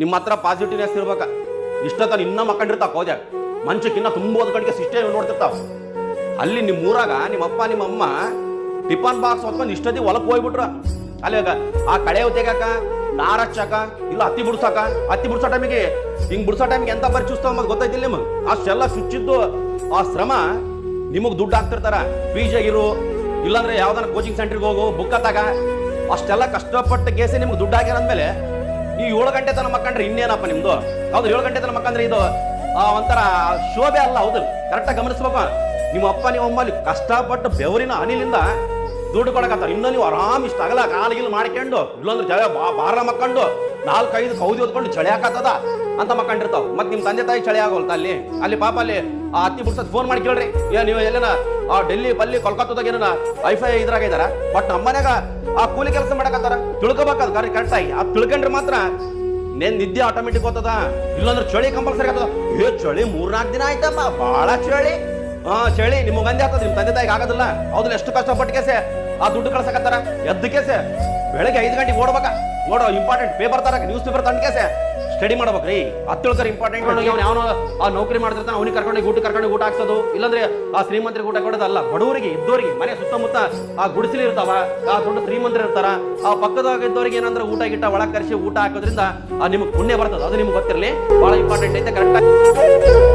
ನಿಮ್ಮ ಹತ್ರ ಪಾಸಿಟಿವ್ನೆಸ್ ಇರ್ಬೇಕ. ಇಷ್ಟೊತ್ತ ಇನ್ನೂ ಮಕ್ಕಂಡಿರ್ತಾವ ಹೋದೆ ಮಂಚಕ್ಕಿನ್ನ ತುಂಬ ಓದ್ಕಡಿಗೆ ಸಿಸ್ಟೇ ನೋಡ್ತಿರ್ತಾವ. ಅಲ್ಲಿ ನಿಮ್ಮ ಊರಾಗ ನಿಮ್ಮ ಅಪ್ಪ, ನಿಮ್ಮ ಅಮ್ಮ ಟಿಫನ್ ಬಾಕ್ಸ್ ಹೊತ್ಕೊಂಡು ಇಷ್ಟೊತ್ತಿ ಹೊಲಕ್ಕೆ ಹೋಗ್ಬಿಟ್ರ. ಅಲ್ಲಿ ಆ ಕಳೆ ತೆಗಾಕ ನಾರ ಹಚ್ಚಾಕ ಇಲ್ಲ ಹತ್ತಿ ಬಿಡ್ಸಾಕ ಹತ್ತಿ ಬಿಡ್ಸೋ ಟೈಮಿಗೆ ಹಿಂಗೆ ಬಿಡ್ಸೋ ಟೈಮಿಗೆ ಎಂತ ಬರಿ ಚೂಸ್ತಾವ ಮತ್ತೆ ನಿಮ್ಗೆ ನಿಮಗೆ? ಅಷ್ಟೆಲ್ಲ ಸುಚ್ಚಿದ್ದು ಆ ಶ್ರಮ ನಿಮಗೆ ದುಡ್ಡು ಹಾಕ್ತಿರ್ತಾರ. ಇರು ಇಲ್ಲಾಂದ್ರೆ ಯಾವ್ದಾರ ಕೋಚಿಂಗ್ ಸೆಂಟ್ರಿಗೆ ಹೋಗು ಬುಕ್ ಹತ್ತಾಗ ಅಷ್ಟೆಲ್ಲ ಕಷ್ಟಪಟ್ಟ ಕೇಸಿ ನಿಮ್ಗೆ ದುಡ್ಡು ಹಾಕ್ಯಾರ ಅಂದ್ಮೇಲೆ ನೀವು ಏಳು ಗಂಟೆ ತನಕ ಮಕ್ಕಂಡ್ರೆ ಇನ್ನೇನಪ್ಪ ನಿಮ್ದು? ಹೌದು ಏಳು ಗಂಟೆ ತನಕ ಮಕ್ಕಂದ್ರೆ ಇದು ಆ, ಒಂಥರ ಶೋಭೆ ಅಲ್ಲ ಹೌದು ಕರೆಕ್ಟಾಗಿ ಗಮನಿಸ್ಬೇಕು ನಿಮ್ಮ ಅಪ್ಪ ನಿಮ್ಮ ಅಮ್ಮಲ್ಲಿ ಕಷ್ಟಪಟ್ಟು ಬೆವರಿನ ಅನಿಲಿಂದ ದುಡ್ಡು ಕೊಡಕತ್ತಾರ. ಇನ್ನೂ ನೀವು ಆರಾಮ್ ಇಷ್ಟ ಆಗಲ್ಲ ಕಾಲಿಗಿಲ್ ಮಾಡ್ಕೊಂಡು ಇಲ್ಲೊಂದ್ರೆ ಜಾಗ ಬಾರ ಮಕ್ಕಂಡು. ನಾಲ್ಕೈದು ಕೌದಿ ಹೊತ್ಕೊಂಡು ಚಳಿ ಹಾಕತ್ತದ ಅಂತ ಮಕ್ಕಂಡಿರ್ತಾವ ಮತ್ತೆ ನಿಮ್ಮ ತಂದೆ ತಾಯಿ ಚಳಿ ಆಗೋಲ್ತ ಅಲ್ಲಿ? ಅಲ್ಲಿ ಪಾಪ ಅಲ್ಲಿ ಆ ಅತ್ತಿ ಬಿಡ್ಸದ್ ಫೋನ್ ಮಾಡಿ ಕೇಳ್ರಿ. ಏ, ನೀವು ಎಲ್ಲೇನ ಆ ಡೆಲ್ಲಿ ಬಲ್ಲಿ ಕೊಲ್ಕತ್ತಾದಾಗ ಏನ ವೈಫೈ ಇದ್ರಾಗ ಇದಾರ ಬಟ್ ನಮ್ಮ ಮನ್ಯಾಗ ಆ ಕೂಲಿ ಕೆಲಸ ಮಾಡಕತ್ತಾರ. ತಿಳ್ಕೊಬೇಕದು ಕರೆ ಕರೆಕ್ಟ್ ಆಗಿ. ಅದು ತಿಳ್ಕೊಂಡ್ರೆ ಮಾತ್ರ ನೇನ್ ನಿದ್ದೆ ಆಟೋಮೆಟಿಕ್ ಹೋಗ್ತದ ಇಲ್ಲಂದ್ರೆ ಚಳಿ ಕಂಪಲ್ಸರಿ ಆಗ್ತದ ಏ, ಚಳಿ ಮೂರ್ನಾಲ್ಕು ದಿನ ಆಯ್ತಪ್ಪ. ಬಾಳ ಚಳಿ. ಹಾ ಚಳಿ ನಿಮ್ಗೆ ಗಂದೆ ಆಗ್ತದ. ನಿಮ್ ತಂದೆ ತಾಯಿಗೆ ಆಗೋದಿಲ್ಲ. ಅದನ್ನ ಎಷ್ಟು ಕಷ್ಟಪಟ್ಟು ಕೇಸೆ ಆ ದುಡ್ಡು ಕಳ್ಸಕತ್ತಾರ. ಎದ್ದು ಕೇಸೆ ಬೆಳಗ್ಗೆ ಐದು ಗಂಟೆಗೆ ಓಡ್ಬೇಕ. ನೋಡೋ ಇಂಪಾರ್ಟೆಂಟ್ ಪೇಪರ್ ತರಕ ನ್ಯೂಸ್ ಪೇಪರ್ ತಂದ ಕೇಸೆ ಸ್ಟಡಿ ಮಾಡ್ಬೇಕ್ರಿ ಹತ್ತು ತಿಳ್ಕರ್ ಇಂಪಾರ್ಟೆಂಟ್ ಅವ್ನು ಯಾವನೋ ಆ ನೌಕರಿ ಮಾಡ್ತಿರ್ತಾನೆ ಅವ್ನಿಗೆ ಕರ್ಕೊಂಡು ಊಟ ಕರ್ಕೊಂಡು ಊಟ ಹಾಕ್ಸೋದು. ಇಲ್ಲಾಂದ್ರೆ ಆ ಶ್ರೀಮಂತರಿಗೆ ಊಟ ಕೊಡೋದಲ್ಲ ಬಡವರಿಗೆ ಇದ್ದವರಿಗೆ ಮನೆ ಸುತ್ತಮುತ್ತ ಆ ಗುಡಿಸಲಿ ಇರ್ತಾವ ಆ ದೊಡ್ಡ ಶ್ರೀಮಂತರು ಇರ್ತಾರ ಆ ಪಕ್ಕದಾಗ ಇದ್ದವರಿಗೆ ಏನಂದ್ರೆ ಊಟ ಗಿಟ್ಟ ಒಳಗೆ ಕರೆಸಿ ಊಟ ಹಾಕೋದ್ರಿಂದ ಆ ನಿಮ್ಗೆ ಪುಣ್ಯ ಬರ್ತದೆ. ಅದು ನಿಮ್ಗೆ ಗೊತ್ತಿರಲಿ. ಬಹಳ ಇಂಪಾರ್ಟೆಂಟ್ ಐತೆ ಕರೆಕ್ಟ್